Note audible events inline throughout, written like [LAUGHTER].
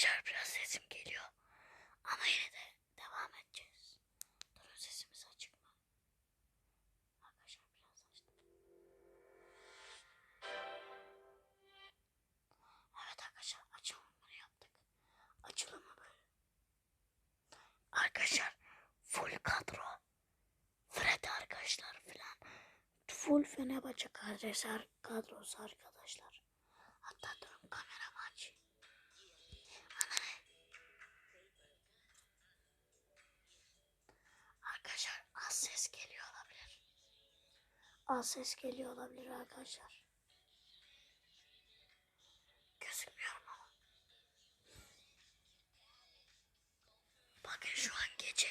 Arkadaşlar biraz sesim geliyor. Ama yine de devam edeceğiz. Durun sesimiz açık mı? Arkadaşlar biraz açtım. Evet arkadaşlar açılımını yaptık. Açılımı böyle. Arkadaşlar full kadro. Fred arkadaşlar filan. Full Fenerbahçe kadrosu, kadrosu arkadaşlar. Az ses geliyor olabilir arkadaşlar. Gözükmüyorum ama. Bakın şu an gece.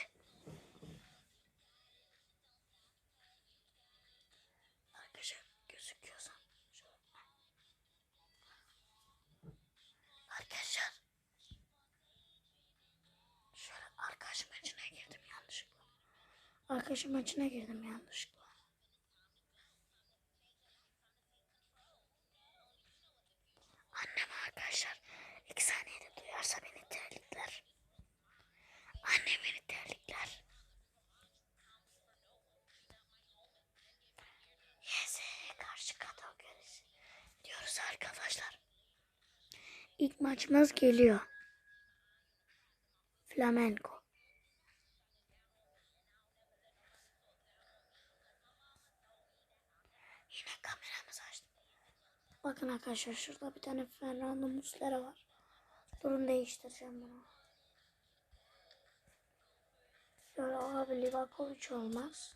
Arkadaşlar gözüküyorsa. Arkadaşlar. Şöyle arkadaşımın içine girdim yanlışlıkla. Arkadaşımın içine girdim yanlışlıkla. Annem arkadaşlar iki saniyede duyarsa beni terlikler. Annem beni terlikler. YS karşı kategorisi diyoruz arkadaşlar. İlk maçımız geliyor. Flamenco. Yine kameramızı açtım. Bakın arkadaşlar şurada bir tane Fernando Muslera var. Durun değiştireceğim bunu. Şöyle abi Livakovic olmaz.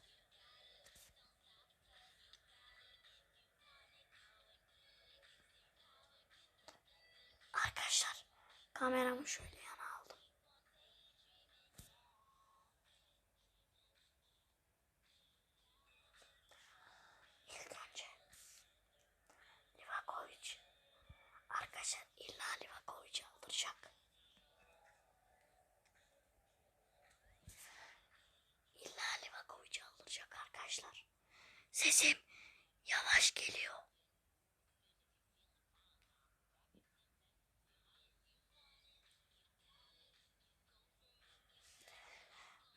Arkadaşlar kameramı şöyle yana aldım. İlk önce Livakovic. Arkadaşlar illa Aldıracak. İlla Livakovic'i aldıracak arkadaşlar. Sesim yavaş geliyor.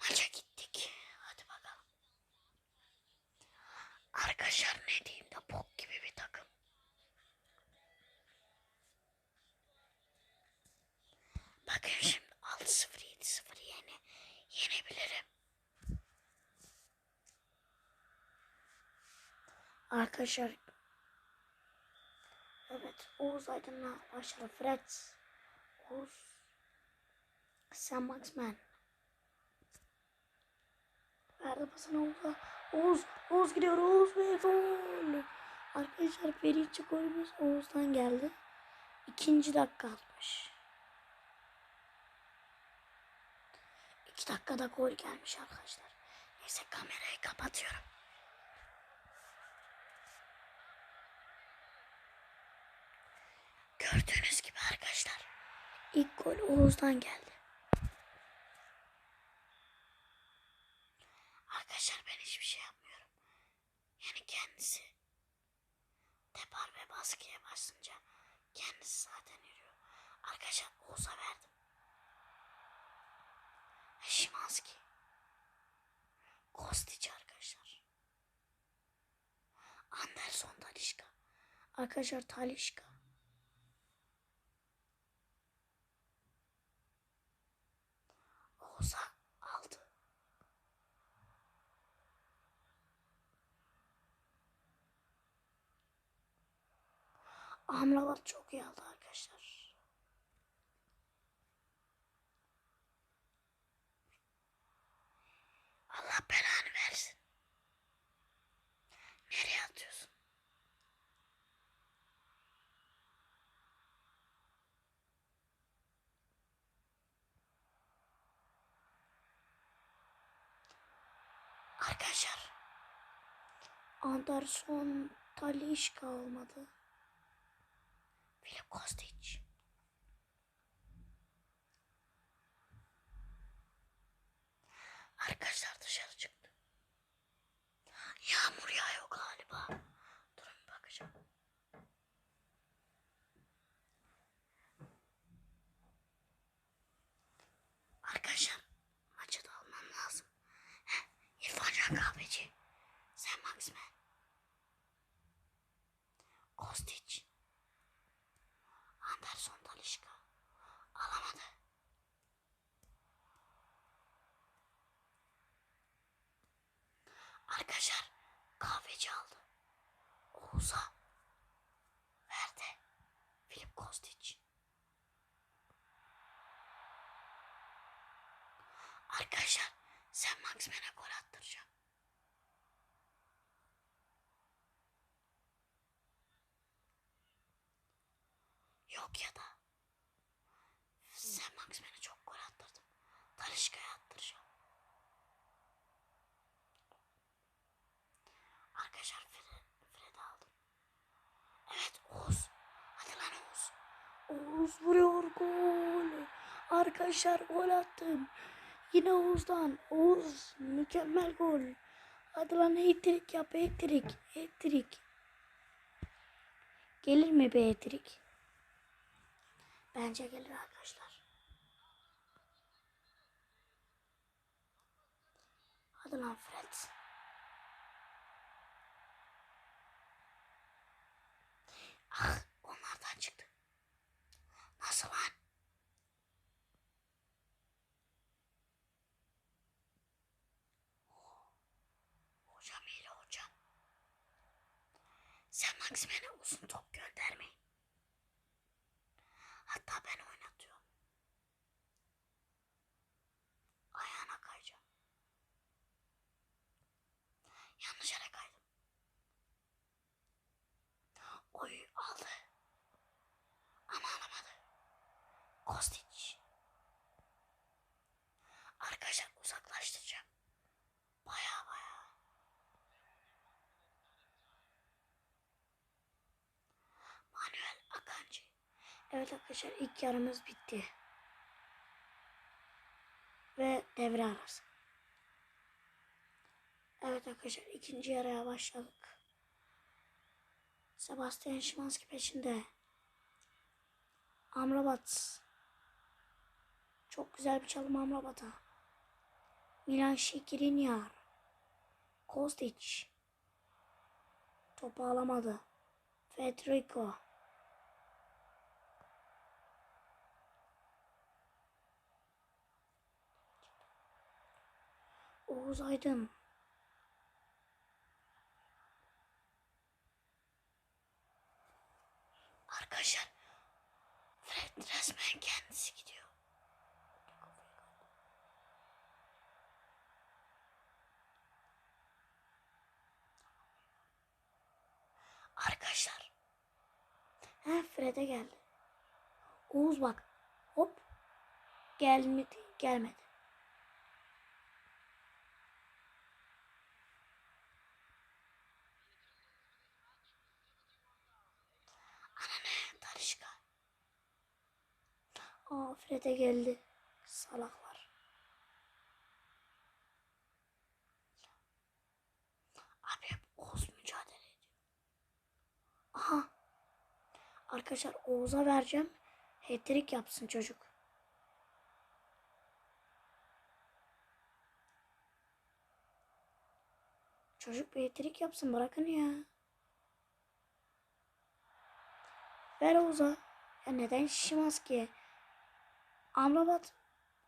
Maça gittik. Hadi bakalım. Arkadaşlar ne diyeyim de bok gibi bir takım. Bakın şimdi 6-0 7-0 yeni yenebilirim. Arkadaşlar Evet Oğuz Aydın'la başladı. Fred Oğuz Sam Maxman Verdi pasını Oğuz'a. Oğuz, Oğuz gidiyor. Oğuz ve gol. Arkadaşlar Feriçi golümüz Oğuz'dan geldi. İkinci dakika atmış. İki dakikada gol gelmiş arkadaşlar. Neyse kamerayı kapatıyorum. Gördüğünüz gibi arkadaşlar ilk gol Oğuz'dan geldi. Arkadaşlar ben hiçbir şey yapmıyorum. Yani kendisi depar ve baskıya basınca kendisi zaten yürüyor. Arkadaşlar Oğuz'a verdim. Şimanski. Kostiç arkadaşlar. Anderson Talişka. Arkadaşlar Talişka. Oğuz'a aldı. Amrabat çok iyi aldı arkadaşlar. Allah belanı Arkadaşlar. Anderson Talişka olmadı. Filip Kostic. Arkadaşlar dışarı çıktı. Yağmur yağıyor galiba. Durun bakacağım. Kostic. Anderson Talişka. Alamadı. Arkadaşlar kahveci aldı. Oğuz'a verdi. Filip Kostic. Arkadaşlar sen Maximen'e gol attıracağım. Yok ya da sen Maximen'e çok gol attırdın. Talişka'ya attıracağım. Arkadaşlar Fred, Fred'i aldım. Evet Oğuz. Hadi lan Oğuz. Oğuz vuruyor gol. Arkadaşlar gol attım. Yine Oğuz'dan. Oğuz mükemmel gol. Hadi lan hat-trick yap hat-trick. Hat-trick. Gelir mi bir hat-trick? Bence gelir arkadaşlar. Hadi lan Fred. Ah onlardan çıktı. Nasıl lan? Hocam iyi hocam. Sen Maximen'e uzun top göndermeyin. Hatta ben oynatıyorum. Ayağına kayacağım. Yanlış yere kaydım. Oy aldı. Ama alamadı. Kostic. Arkadaşlar uzaklaştıracağım. Baya baya. Manuel Akanji. Evet arkadaşlar ilk yarımız bitti. Ve devre arası. Evet arkadaşlar ikinci yarıya başladık. Sebastian Szymanski peşinde. Amrabat. Çok güzel bir çalım Amrabat'a. Milan Şikirinyar. Kostic. Topu alamadı. Federico. Oğuz Aydın. Arkadaşlar Fred resmen kendisi gidiyor. Arkadaşlar. He Fred'e geldi. Oğuz bak. Hop. Gelmedi. Gelmedi. Aa Fred'e geldi. Salaklar. Abi hep Oğuz mücadele ediyor. Aha. Arkadaşlar Oğuz'a vereceğim. Hat-trick yapsın çocuk. Çocuk bir hat-trick yapsın bırakın ya. Ver Oğuz'a. Ya neden şişmez ki? Amrabat.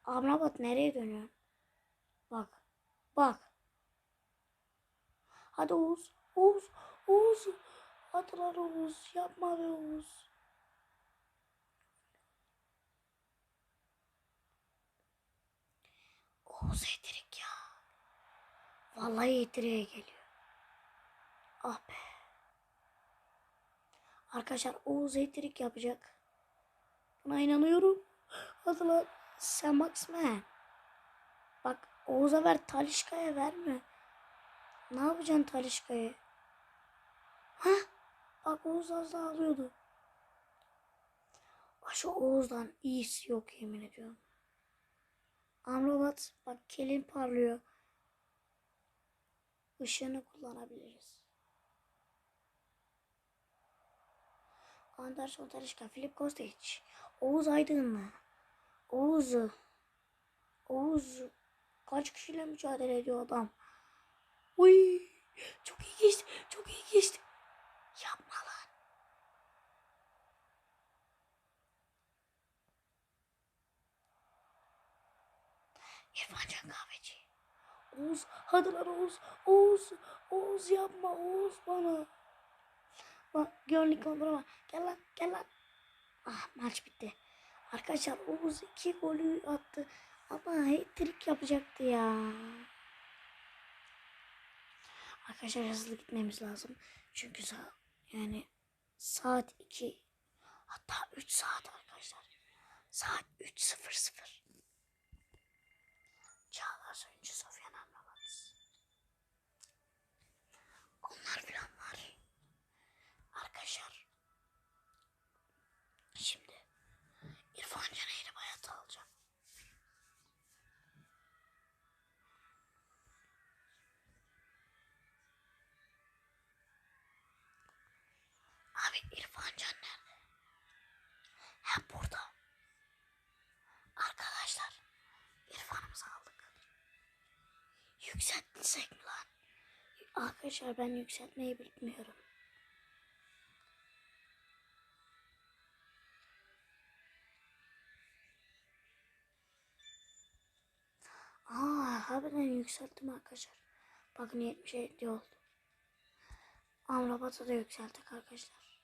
Amrabat nereye dönüyor? Bak. Bak. Hadi Oğuz. Oğuz. Oğuz. Hadi lan Oğuz. Yapma be Oğuz. Oğuz yetirik ya. Vallahi yetiriğe geliyor. Ah be. Arkadaşlar Oğuz yetirik yapacak. Buna inanıyorum. Lan. Sen Maxman. Bak Oğuz'a ver Talişka'ya verme. Ne yapacaksın Talişka'yı? Ha? Bak Oğuz az daha alıyordu. Şu Oğuz'dan iyisi yok yemin ediyorum. Amrabat bak kelin parlıyor. Işığını kullanabiliriz. Anderson Talişka, Filip Kostic, Oğuz Aydın'la. Oğuz. Oğuz. Kaç kişiyle mücadele ediyor adam. Uy. Çok iyi geçti. Çok iyi geçti. Yapma lan. İrfan Can Kahveci. Oğuz. Hadi lan Oğuz. Oğuz. Oğuz yapma Oğuz bana. Bak görlük kaldırma. Gel lan gel lan. Ah maç bitti. Arkadaşlar Oğuz iki golü attı. Ama hat-trick yapacaktı ya. Arkadaşlar hızlı gitmemiz lazım. Çünkü sa yani saat 2 hatta 3 saat arkadaşlar. Saat 3.00. Çağlar Soyuncu Sofyan Amrabat. Onlar filan var. Arkadaşlar. Şimdi İrfan Can'a yeni bayat alacağım. Abi İrfan Can nerede? Ha burada. Arkadaşlar İrfan'ımızı aldık. Yükseltsek mi lan? Arkadaşlar ben yükseltmeyi bilmiyorum. Harbiden yükselttim arkadaşlar. Bakın 77 oldu. Amrabat'ı da yükselttik arkadaşlar.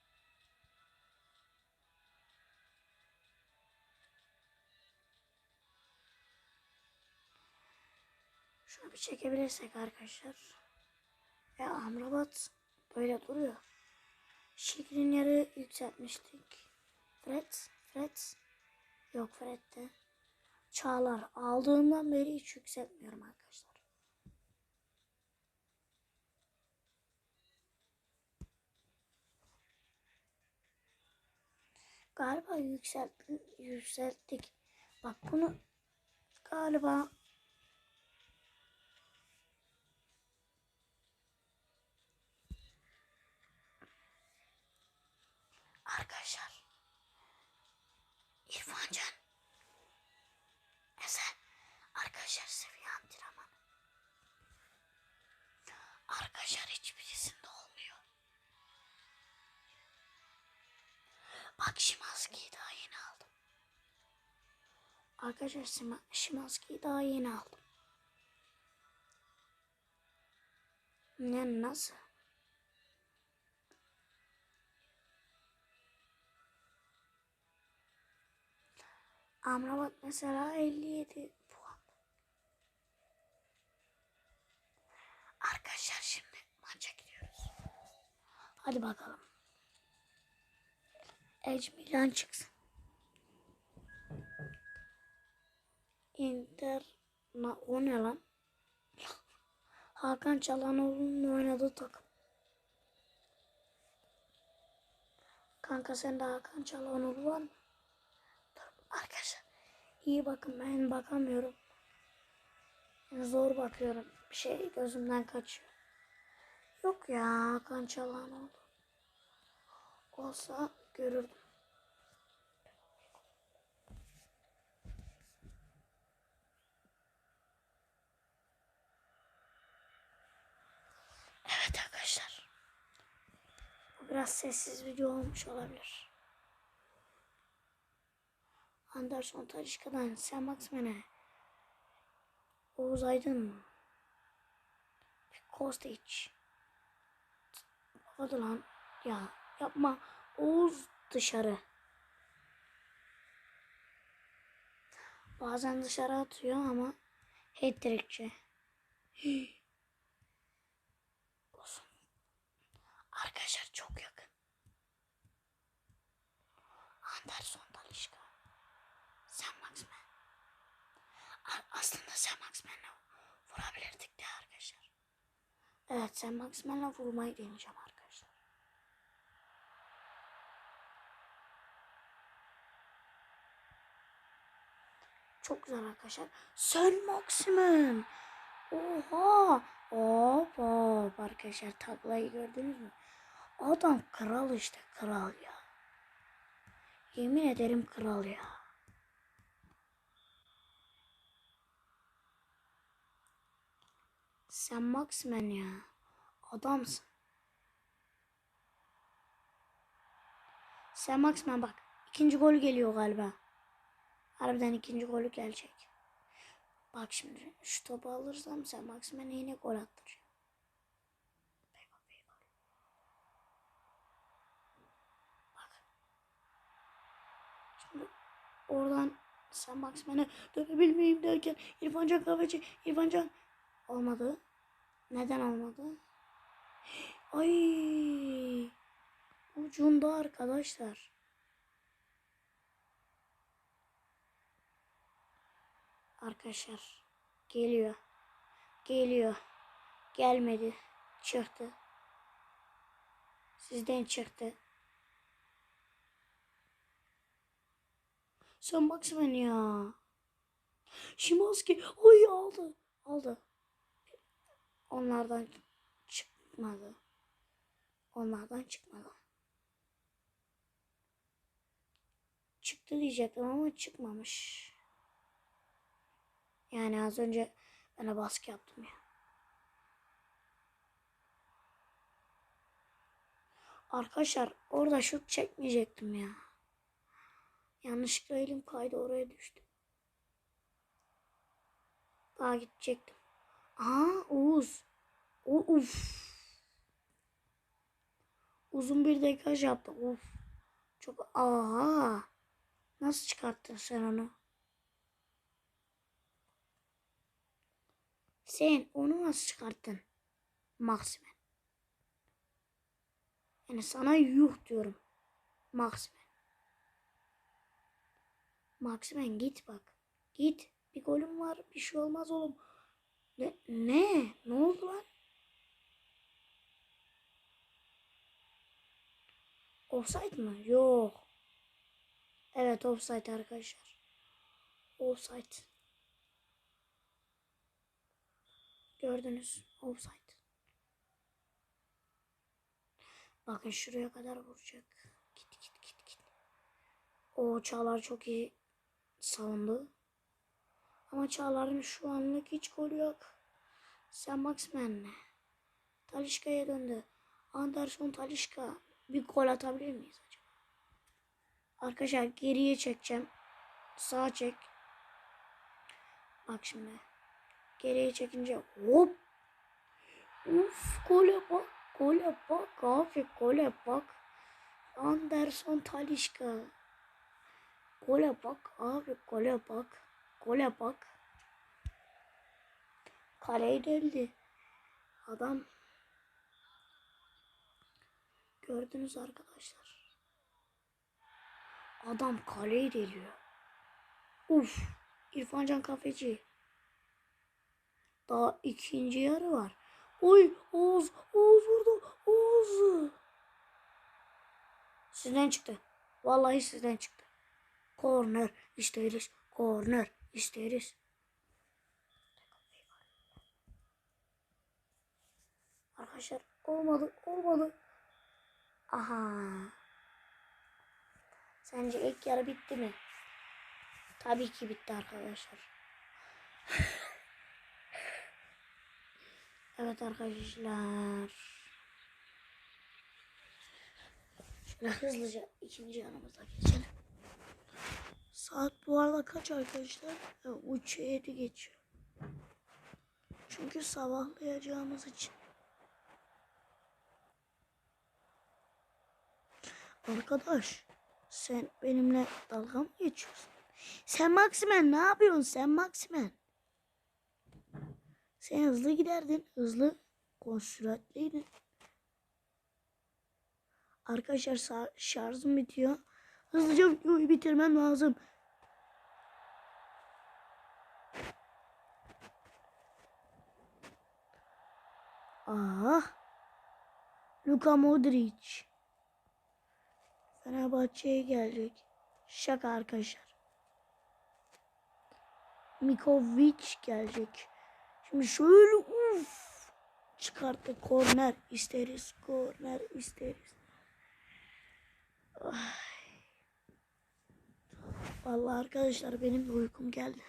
Şunu bir çekebilirsek arkadaşlar. Ya Amrabat böyle duruyor. Şikr'in yarı yükseltmiştik. Fred, Fred. Yok Fred'de. Çağlar aldığımdan beri hiç yükseltmiyorum arkadaşlar. Galiba yükselttik. yükselttik. Bak bunu galiba Arkadaşlar İrfan arkadaşlar seviye antrenman. Arkadaşlar hiçbirisinde olmuyor. Bak Şimanski'yi daha yeni aldım. Arkadaşlar Şimanski'yi daha yeni aldım. Ne nasıl? Amrabat mesela 57 Arkadaşlar şimdi maça gidiyoruz. Hadi bakalım. Edge Milan çıksın. Inter na, o ne lan? [LAUGHS] Hakan Çalhanoğlu'nun oynadığı takım. Kanka sende Hakan Çalhanoğlu var mı? Arkadaşlar iyi bakın ben bakamıyorum. Zor bakıyorum. Şey gözümden kaçıyor. Yok ya Hakan Çalhan oldu. Olsa görürdüm. Evet arkadaşlar. Biraz sessiz video olmuş olabilir. Anderson Talişka'dan Sen Maximen'e Oğuz Aydın Kostić Hadi lan ya yapma. Oğuz dışarı. Bazen dışarı atıyor ama hat-trickçi Arkadaşlar çok yakın. Anderson Talişka. Sen Maximen. A- Aslında Sen Maximen'le vurabilirdik de arkadaşlar. Evet Sen Maximen'le vurmayı deneyeceğim arkadaşlar. Çok güzel arkadaşlar. Sen Maximen. Oha. Hop hop arkadaşlar tablayı gördünüz mü? Adam kral işte kral ya. Yemin ederim kral ya. Sen Maximen ya. Adamsın. Sen Maximen bak. ikinci gol geliyor galiba. Harbiden ikinci golü gelecek. Bak şimdi şu topu alırsam sen Maximen'e yine gol. Şimdi oradan sen Maximen'e dönebilmeyeyim derken İrfan Can Kahveci, İrfan Can olmadı. Neden olmadı? Ay ucunda arkadaşlar. Arkadaşlar geliyor. Geliyor. Gelmedi. Çıktı. Sizden çıktı. Sen Maximen ya. Şimanski. Oy aldı. Aldı. Onlardan çıkmadı. Onlardan çıkmadı. Çıktı diyecektim ama çıkmamış. Yani az önce bana baskı yaptım ya. Arkadaşlar orada şut çekmeyecektim ya. Yanlışlıkla elim kaydı oraya düştü. Daha gidecektim. Aa Oğuz. Uf. Uzun bir dekaj yaptı. Uf. Çok aha. Nasıl çıkarttın sen onu? Sen onu nasıl çıkarttın? Maximen. Yani sana yuh diyorum. Maximen. Maximen git bak. Git. Bir golüm var. Bir şey olmaz oğlum. Ne? Ne? Ne oldu lan? Offside mı? Yok. Evet offside arkadaşlar. Offside. Gördünüz. Offside. Bakın şuraya kadar vuracak. Git git git git. O Çağlar çok iyi savundu. Ama Çağlar'ın şu anlık hiç golü yok. Sen Maximen'le. Talişka'ya döndü. Anderson Talişka. Bir gol atabilir miyiz acaba? Arkadaşlar geriye çekeceğim. Sağa çek. Bak şimdi. Geriye çekince hop. Uf gole bak. Gole bak abi gole bak. Anderson Talişka. Gole bak abi gole bak. Gole bak. Kaleyi deldi. Adam. Gördünüz arkadaşlar. Adam kaleyi deliyor. Uf. İrfan Can Kafeci. Daha ikinci yarı var. Oy Oğuz. Oğuz vurdu. Oğuz. Sizden çıktı. Vallahi sizden çıktı. Korner isteriz. Korner isteriz. Arkadaşlar olmadı. Olmadı. Aha. Sence ilk yarı bitti mi? Tabii ki bitti arkadaşlar. [LAUGHS] evet arkadaşlar. Şöyle hızlıca ikinci yanımıza geçelim. Saat bu arada kaç arkadaşlar? E, Uç 7 geçiyor. Çünkü sabahlayacağımız için. Arkadaş sen benimle dalga mı geçiyorsun? Sen Maximen ne yapıyorsun sen Maximen? Sen hızlı giderdin. Hızlı. Süratliydin. Arkadaşlar şarjım bitiyor. Hızlıca videoyu bitirmem lazım. Ah. Luka Modric. Fenerbahçe'ye gelecek. Şaka arkadaşlar. Mikovic gelecek. Şimdi şöyle uf çıkarttı korner isteriz korner isteriz. Ay. Vallahi arkadaşlar benim de uykum geldi. [LAUGHS]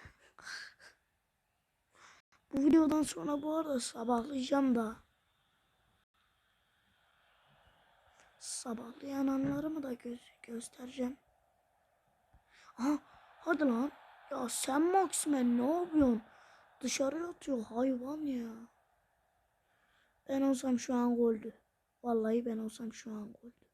bu videodan sonra bu arada sabahlayacağım da. Sabahlayan anlarımı da gö göstereceğim. Aha hadi lan. Ya sen Maximen ne yapıyorsun? Dışarı atıyor hayvan ya. Ben olsam şu an goldü. Vallahi ben olsam şu an goldü.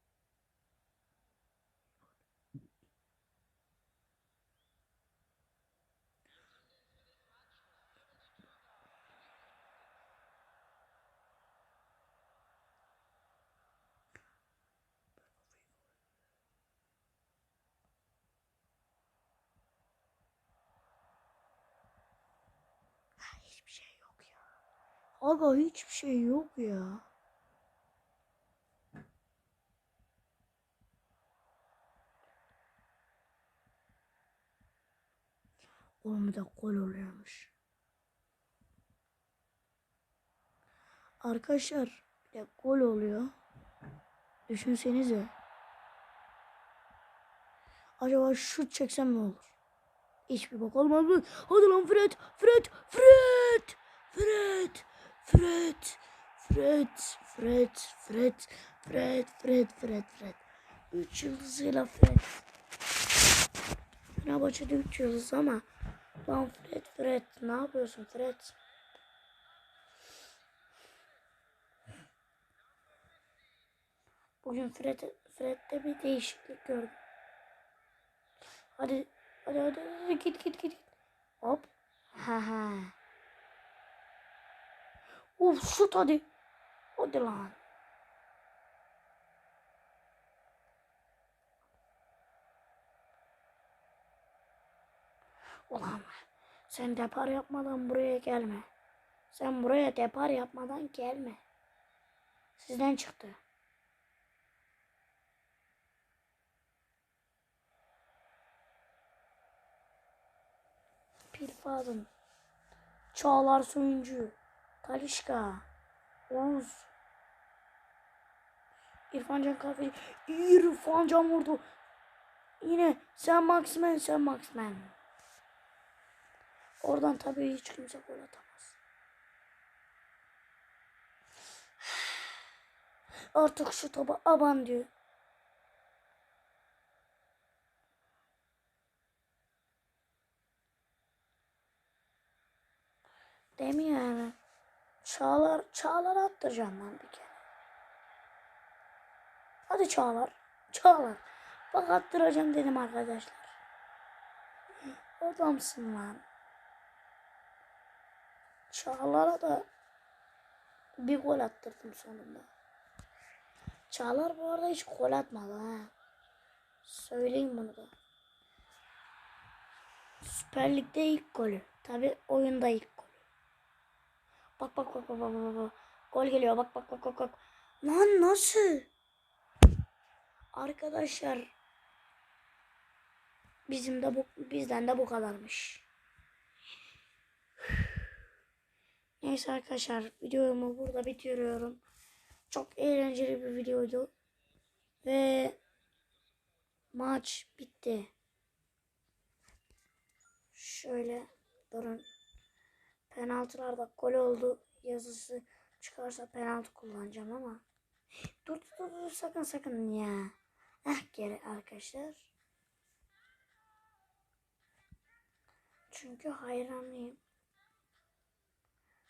Aga hiçbir şey yok ya. Oğlum de gol oluyormuş. Arkadaşlar bir de gol oluyor. Düşünsenize. Acaba şut çeksem ne olur? Hiçbir bak olmaz mı? Hadi lan! Fred! Fred! Fred! Fred! Fred! Fred! Fred! Fred! Fred! Fred! Fred! Üç yıldızıyla Fred. Fenerbahçe'de üç yıldız ama Lan Fred Fred ne yapıyorsun Fred? Bugün Fred Fred'de bir değişiklik gördüm. Hadi hadi hadi, hadi git git git. Hop. Ha ha. Uf şut hadi. Hadi lan. Ulan sen depar yapmadan buraya gelme. Sen buraya depar yapmadan gelme. Sizden çıktı. Pilfadın. Çağlar Soyuncu. Talişka. Oğuz. İrfan Can Kahveci. İrfan Can vurdu. Yine sen Maxman sen Maxman. Oradan tabii hiç kimse gol atamaz. Artık şu topa aban diyor. Demiyor yani. Çağlar, Çağlar attıracağım ben bir kere. Hadi Çağlar. Çağlar. Bak attıracağım dedim arkadaşlar. Adamsın lan. Çağlar'a da bir gol attırdım sonunda. Çağlar bu arada hiç gol atmadı ha. Söyleyeyim bunu da. Süper Lig'de ilk golü. Tabi oyunda ilk golü. Bak bak bak bak bak bak. Gol geliyor bak bak bak bak bak. Lan nasıl? Arkadaşlar bizim de bu bizden de bu kadarmış. Neyse arkadaşlar videomu burada bitiriyorum. Çok eğlenceli bir videoydu. Ve maç bitti. Şöyle durun. Penaltılarda gol oldu yazısı çıkarsa penaltı kullanacağım ama. Dur dur dur, sakın sakın ya. Eh geri arkadaşlar. Çünkü hayranıyım.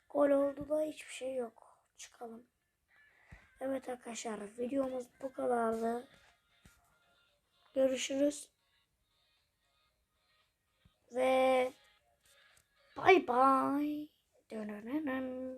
Gol oldu da hiçbir şey yok. Çıkalım. Evet arkadaşlar videomuz bu kadardı. Görüşürüz. Ve Bye bye. Dun, dun, dun,